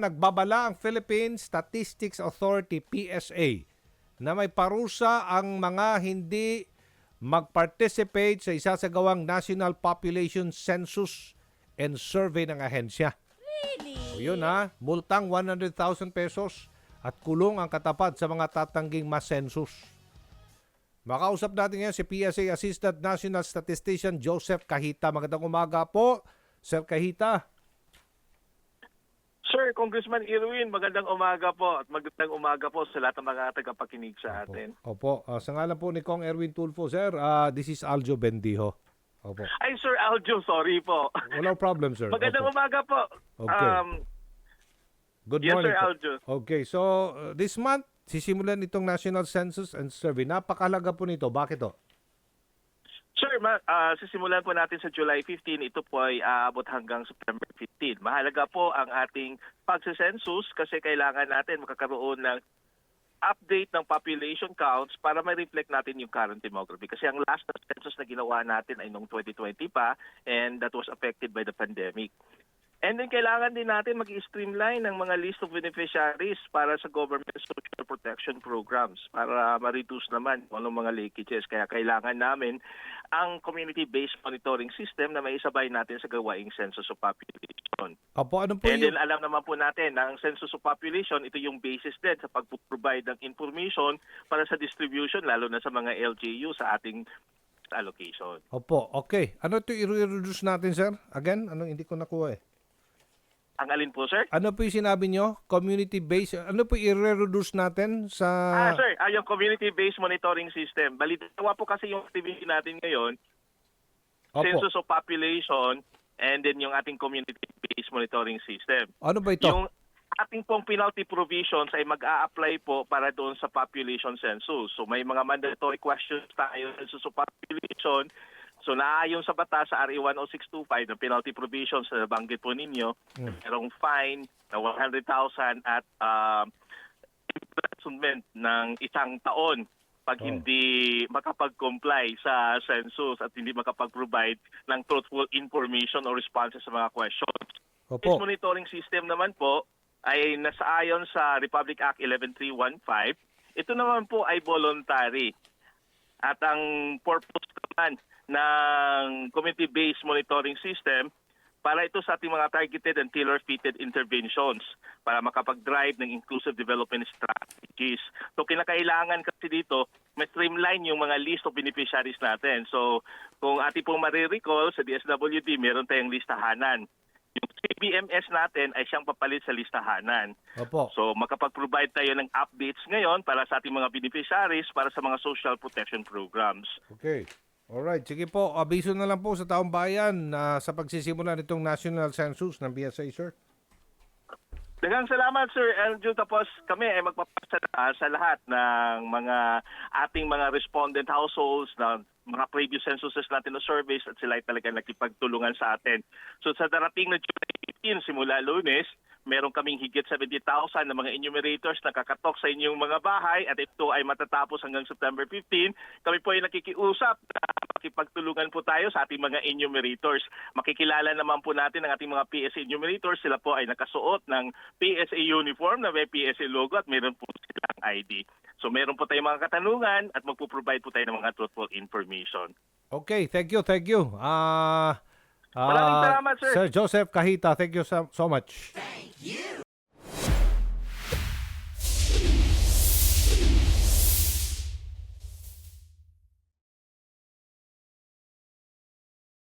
Nagbabala ang Philippine Statistics Authority PSA na may parusa ang mga hindi mag-participate sa isasagawang National Population Census and Survey ng ahensya. Really? O yun ha, multang 100,000 pesos at kulong ang katapat sa mga tatangging masensus. Makausap natin ngayon si PSA Assistant National Statistician Joseph Kahita. Magandang umaga po, Sir Kahita. Sir, Congressman Irwin, magandang umaga po at magandang umaga po sa lahat ng mga tagapakinig sa atin. Opo, ah, sa ngalan po ni Kong Erwin Tulfo, Sir, ah, this is Aljo Bendijo. Opo. Ay, Sir Aljo, sorry po. Walang problem, sir. Magandang Opo. umaga po. Okay. Um, Good yes, morning Sir po. Aljo. Okay, so uh, this month, sisimulan itong National Census and Survey. Napakalaga po nito. Bakit to? Ma- ah, sisimulan po natin sa July 15. Ito po ay aabot hanggang September 15. Mahalaga po ang ating pagsisensus kasi kailangan natin makakaroon ng update ng population counts para ma-reflect natin yung current demography. Kasi ang last census na ginawa natin ay noong 2020 pa and that was affected by the pandemic. And then kailangan din natin mag-streamline ng mga list of beneficiaries para sa government social protection programs para ma-reduce naman kung anong mga leakages. Kaya kailangan namin ang community-based monitoring system na may isabay natin sa gawaing census of population. Opo, ano po And yung... then alam naman po natin na ang census of population, ito yung basis din sa pag-provide ng information para sa distribution, lalo na sa mga LGU sa ating allocation. Opo, okay. Ano ito i-reduce natin, sir? Again, ano hindi ko nakuha eh. Ang alin po, sir? Ano po yung sinabi nyo? Community-based? Ano po i-reduce natin sa... Ah, sir, ah, yung community-based monitoring system. Bali, dalawa po kasi yung activity natin ngayon, Opo. census of population, and then yung ating community-based monitoring system. Ano ba ito? Yung ating pong penalty provisions ay mag-a-apply po para doon sa population census. So may mga mandatory questions tayo sa census of population. So naayon sa batas sa RA 10625 ng penalty provisions na nabanggit po ninyo, Hmm. merong fine na 100,000 at uh, imprisonment ng isang taon pag Oh. hindi makapag-comply sa census at hindi makapag-provide ng truthful information or responses sa mga questions. This Opo. monitoring system naman po ay nasaayon sa Republic Act 11315. Ito naman po ay voluntary. At ang purpose naman ng community-based monitoring system para ito sa ating mga targeted and tailor-fitted interventions para makapag-drive ng inclusive development strategies. So kinakailangan kasi dito, may streamline yung mga list of beneficiaries natin. So kung ating pong marirecall sa DSWD, meron tayong listahanan. Yung CBMS natin ay siyang papalit sa listahanan. Opo. So makapag-provide tayo ng updates ngayon para sa ating mga beneficiaries para sa mga social protection programs. Okay. Alright, sige po. Abiso na lang po sa taong bayan na sa pagsisimula nitong National Census ng BSA, sir. Dagang salamat Sir Eljo tapos kami ay magpapasalamat sa lahat ng mga ating mga respondent households na mga previous censuses natin na surveys at sila ay talaga nakipagtulungan sa atin. So sa darating na July 15 simula lunes, meron kaming higit 70,000 na mga enumerators na kakatok sa inyong mga bahay at ito ay matatapos hanggang September 15. Kami po ay nakikiusap na makipagtulungan po tayo sa ating mga enumerators. Makikilala naman po natin ang ating mga PSA enumerators. Sila po ay nakasuot ng PSA uniform na may PSA logo at meron po silang ID. So meron po tayong mga katanungan at magpo-provide po tayo ng mga truthful information. Okay, thank you, thank you. Ah, ah, Maraming ah, salamat, sir. Sir Joseph Kahita, thank you so, so much. You